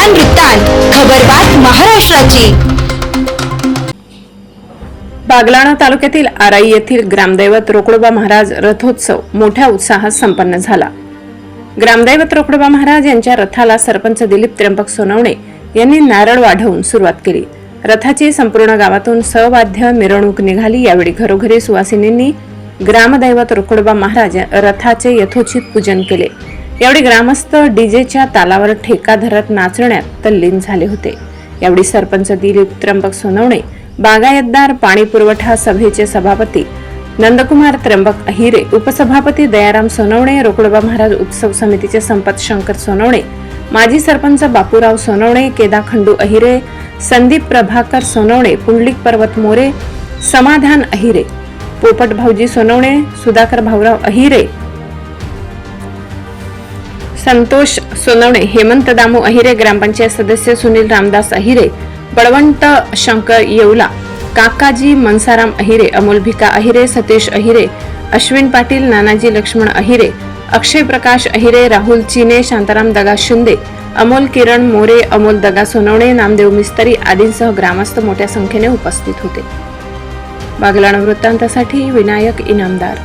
बागलाण वृत्तांत खबरबात महाराष्ट्राची. बागलाणा तालुक्यातील आराई येथील ग्रामदैवत रोकडोबा महाराज रथोत्सव मोठ्या उत्साहात संपन्न झाला. ग्रामदैवत रोकडोबा महाराज यांच्या रथाला सरपंच दिलीप त्र्यंबक सोनवणे यांनी नारळ वाढवून सुरुवात केली. रथाची संपूर्ण गावातून सवाद्य मिरवणूक निघाली. यावेळी घरोघरी सुवासिनींनी ग्रामदैवत रोकडोबा महाराज रथाचे यथोचित पूजन केले. यावेळी ग्रामस्थ डीजेच्या तालावर ठेका धरत नाचण्यात तल्लीन झाले होते. यावेळी सरपंच दिलीप त्र्यंबक सोनवणे बागायतदार पाणी पुरवठा सभेचे सभापती नंदकुमार त्र्यंबक अहिरे उपसभापती दयाराम सोनवणे रोकडोबा महाराज उत्सव समितीचे संपत शंकर सोनवणे माजी सरपंच बापूराव सोनवणे केदा खंडू अहिरे संदीप प्रभाकर सोनवणे पुंडलिक पर्वत मोरे समाधान अहिरे पोपट भाऊजी सोनवणे सुधाकर भाऊराव अहिरे संतोष सोनवणे हेमंत दामू अहिरे ग्रामपंचायत सदस्य सुनील रामदास अहिरे बळवंत शंकर येवला काकाजी मनसाराम अहिरे अमोल भिका अहिरे सतीश अहिरे अश्विन पाटील नानाजी लक्ष्मण अहिरे अक्षय प्रकाश अहिरे राहुल चिने शांताराम दगा शिंदे अमोल किरण मोरे अमोल दगा सोनवणे नामदेव मिस्तरी आदींसह ग्रामस्थ मोठ्या संख्येने उपस्थित होते. बागलाण वृत्तांतासाठी विनायक इनामदार.